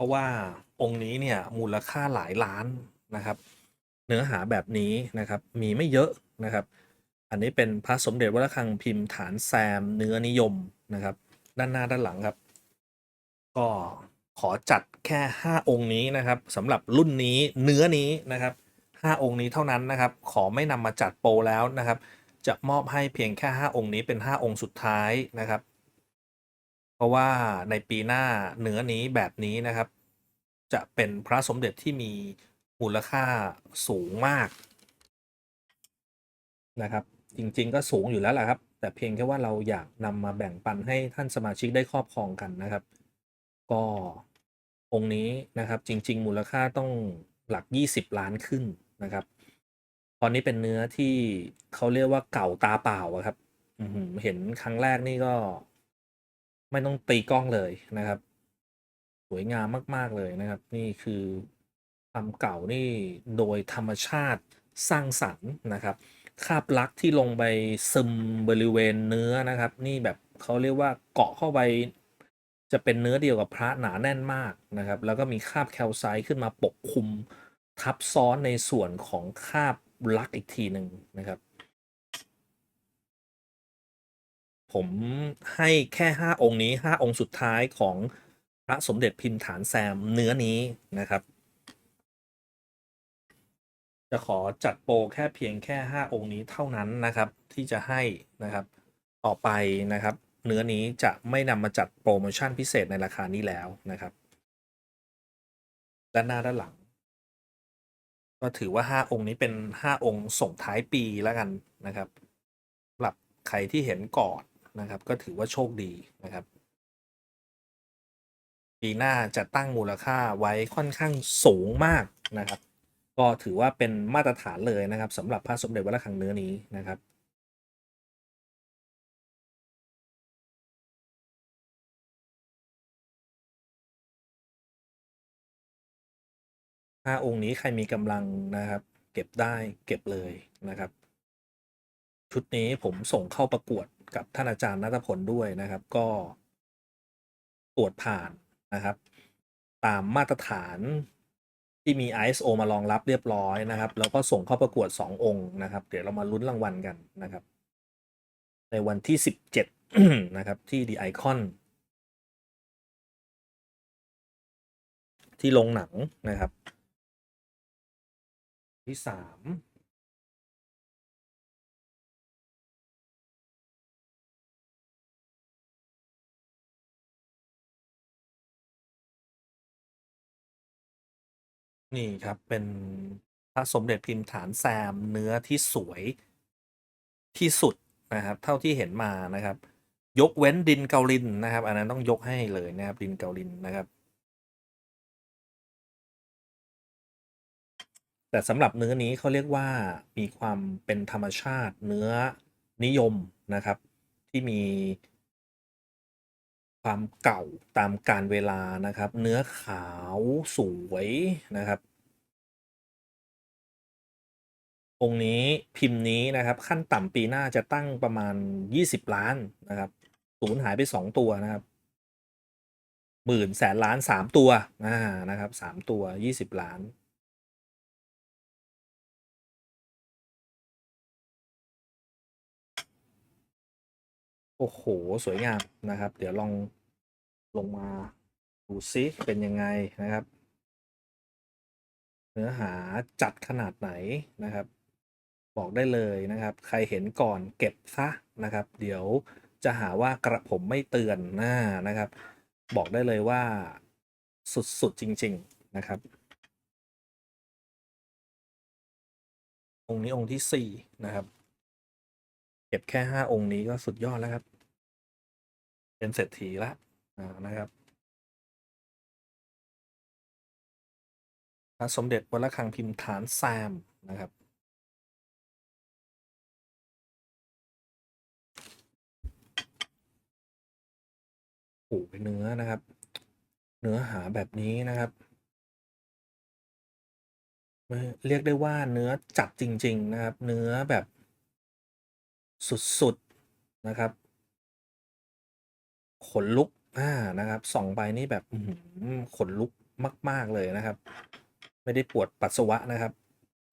ราะว่าองค์นี้เนี่ยมูลค่าหลายล้านนะครับ เนื้อหาแบบนี้นะครับมีไม่เยอะนะครับ อันนี้เป็นพระสมเด็จวัดระฆังพิมพ์ฐานแซมเนื้อนิยมนะครับ ด้านหน้าด้านหลังครับ ก็ขอจัดแค่ 5 องค์นี้นะครับสำหรับรุ่นนี้เนื้อนี้นะครับ 5 องค์นี้เท่านั้นนะครับ ขอไม่นำมาจัดโปรแล้วนะครับ จะมอบให้เพียงแค่ 5 องค์นี้เป็น 5 องค์สุดท้ายนะครับ เพราะว่าในปีหน้าเนื้อนี้แบบนี้นะครับ จะเป็นพระสมเด็จที่มีมูลค่าสูงมากนะครับ จริงๆก็สูงอยู่แล้วแหละครับ แต่เพียงแค่ว่าเราอยากนำมาแบ่งปันให้ท่านสมาชิกได้ครอบครองกันนะครับ ก็องค์นี้นะครับจริง ๆ มูลค่าต้องหลัก 20 ล้านขึ้นนะครับตอนนี้เป็นเนื้อที่เขาเรียกว่าเก่าตาเปล่าครับเห็นครั้งแรกนี่ก็ ไม่ต้องตีกล้องเลยนะครับ สวยงามมาก ๆ เลยนะครับ นี่คือความเก่านี่โดยธรรมชาติสร้างสรรค์นะครับ คาบลักษ์ที่ลงไปซึมบริเวณเนื้อนะครับ นี่แบบเขาเรียกว่าเกาะเข้าไปจะเป็นเนื้อเดียวกับพระหนาแน่นมากนะครับ แล้วก็มีคาบแคลไซต์ขึ้นมาปกคลุมทับซ้อนในส่วนของคาบลักษ์อีกทีหนึ่งนะครับ ผมให้แค่ 5 องค์นี้ 5 องค์สุดท้ายของพระสมเด็จพิมพ์ฐานแซมเนื้อนี้นะครับ จะขอจัดโปรแค่เพียงแค่ 5 องค์นี้เท่านั้นนะครับ ที่จะให้นะครับต่อไปนะครับ เนื้อนี้จะไม่นำมาจัดโปรโมชั่นพิเศษในราคานี้แล้วนะครับด้านหน้าด้านหลัง ก็ถือว่า 5 องค์นี้เป็น 5 องค์ส่งท้ายปีแล้วกันนะครับสำหรับใครที่เห็นก่อน นะครับ ก็ถือว่าโชคดีนะครับ ปีหน้าจะตั้งมูลค่าไว้ค่อนข้างสูงมากนะครับ ก็ถือว่าเป็นมาตรฐานเลยนะครับสำหรับพระสมเด็จวัดระฆังเนื้อนี้นะครับห้าองค์นี้ใครมีกำลังนะครับ เก็บได้เก็บเลยนะครับ ชุดนี้ผมส่งเข้าประกวด กับท่านอาจารย์นัทผลด้วยนะครับ ก็ตรวจผ่านนะครับ ตามมาตรฐานที่มี ISO มารองรับเรียบร้อยนะครับ แล้วก็ส่งเข้าประกวด 2 องค์นะครับ เดี๋ยวเรามาลุ้นรางวัลกันนะครับ ในวันที่ 17 นะครับ ที่ The Icon ที่โรงหนังนะครับ ที่สาม นี่ครับเป็นพระสมเด็จพิมพ์ฐานแซมเนื้อที่สวยที่สุดนะครับ เท่าที่เห็นมานะครับ ยกเว้นดินเกาลินนะครับ อันนั้นต้องยกให้เลยนะครับ ดินเกาลินนะครับ แต่สำหรับเนื้อนี้เขาเรียกว่ามีความเป็นธรรมชาติเนื้อนิยมนะครับ ที่มี ความเก่าตามกาลเวลานะครับ เนื้อขาวสวยนะครับ องค์นี้พิมพ์นี้นะครับ ขั้นต่ำปีหน้าจะตั้งประมาณ 20 ล้านนะครับสูญหายไป 2 ตัวนะครับหมื่นแสนล้าน 3 ตัวนะครับ 3 ตัว 20 ล้าน โอ้โห สวยงามนะครับ เดี๋ยวลองลงมาดูซิเป็นยังไงนะครับ เนื้อหาจัดขนาดไหนนะครับ บอกได้เลยนะครับ ใครเห็นก่อนเก็บซะนะครับ เดี๋ยวจะหาว่ากระผมไม่เตือนหน้านะครับ บอกได้เลยว่าสุดๆจริง ๆนะครับ องค์นี้องค์ที่สี่นะครับ เก็บแค่ห้าองค์นี้ก็สุดยอดแล้วครับ เป็นเศรษฐีแล้วนะครับพระสมเด็จวัดระฆังพิมพ์ฐานแซมนะครับโอ้เนื้อนะครับ เนื้อหาแบบนี้นะครับเรียกได้ว่าเนื้อจัดจริง ๆ นะครับ เนื้อแบบสุด ๆ นะครับ ขนลุกอานะครับส่องไปนี่แบบอื้อฮือขนลุกมาก ๆเลยนะครับ ไม่ได้ปวดปัสสาวะนะครับ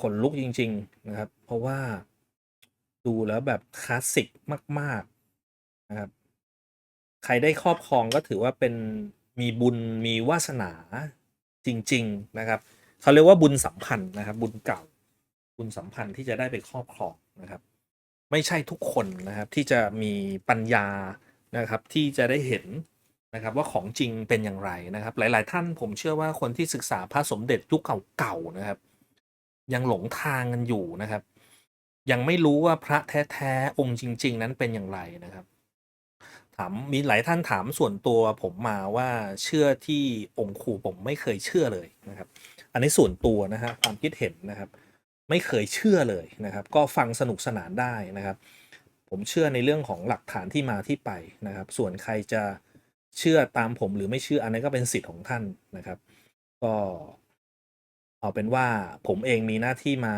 ขนลุกจริง ๆ นะครับ เพราะว่าดูแล้วแบบคลาสสิกมาก ๆนะครับ ใครได้ครอบครองก็ถือว่าเป็นมีบุญมีวาสนาจริง ๆ นะครับเขาเรียกว่าบุญสัมพันธ์นะครับ บุญเก่า บุญสัมพันธ์ที่จะได้ไปครอบครองนะครับ ไม่ใช่ทุกคนนะครับที่จะมีปัญญา นะครับที่จะได้เห็นนะครับว่าของจริงเป็นอย่างไรนะครับ หลาย ๆ ท่านผมเชื่อว่าคนที่ศึกษาพระสมเด็จยุคเก่าๆนะครับ ยังหลงทางกันอยู่นะครับ ยังไม่รู้ว่าพระแท้ๆองค์จริง ๆ นั้นเป็นอย่างไรนะครับ ถามมีหลายท่านถามส่วนตัวผมมาว่าเชื่อที่องค์ครูผมไม่เคยเชื่อเลยนะครับ อันนี้ส่วนตัวนะฮะความคิดเห็นนะครับ ไม่เคยเชื่อเลยนะครับ ก็ฟังสนุกสนานได้นะครับ ผมเชื่อในเรื่องของหลักฐานที่มาที่ไปนะครับ ส่วนใครจะเชื่อตามผมหรือไม่เชื่ออันนี้นก็เป็นสิทธิ์ของท่านนะครับ ก็เอาเป็นว่าผมเองมีหน้าที่มา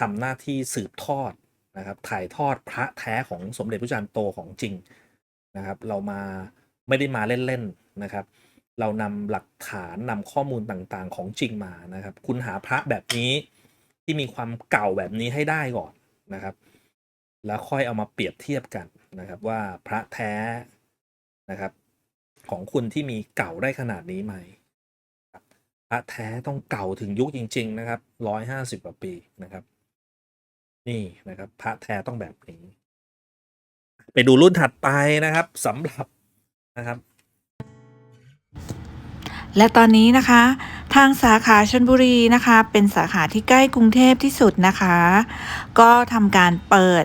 ทำหน้าที่สืบทอดนะครับ ถ่ายทอดพระแท้ของสมเด็จพระจันทร์โตของจริงนะครับ เรามาไม่ได้มาเล่นๆนะครับ เรานำหลักฐานนำข้อมูลต่างๆของจริงมานะครับ คุณหาพระแบบนี้ที่มีความเก่าแบบนี้ให้ได้ก่อนนะครับ แล้วค่อยเอามาเปรียบเทียบกันนะครับว่าพระแท้นะครับ ของคุณที่มีเก่าได้ขนาดนี้ไหมพระแท้ต้องเก่าถึงยุคจริง ๆ นะครับร้อยห้าสิบกว่าปีนะครับ นี่นะครับพระแท้ต้องแบบนี้ ไปดูรุ่นถัดไปนะครับสำหรับนะครับ และตอนนี้นะคะ ทางสาขาชนบุรีนะคะ เป็นสาขาที่ใกล้กรุงเทพที่สุดนะคะ ก็ทำการเปิด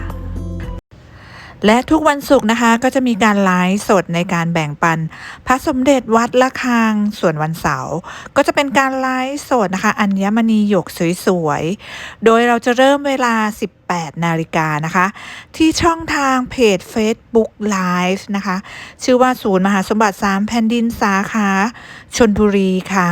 และทุกวันศุกร์นะคะก็จะมีการไลฟ์สดในการแบ่งปัน พระสมเด็จวัดละคังส่วนวันเสาร์ก็จะเป็นการไลฟ์สดนะคะอัญมณีหยกสวยๆ โดยเราจะเริ่มเวลา 18 นาฬิกานะคะ ที่ช่องทางเพจ Facebook Live นะคะ ชื่อว่าศูนย์มหาสมบัติ 3 แผ่นดินสาขาชนบุรีค่ะ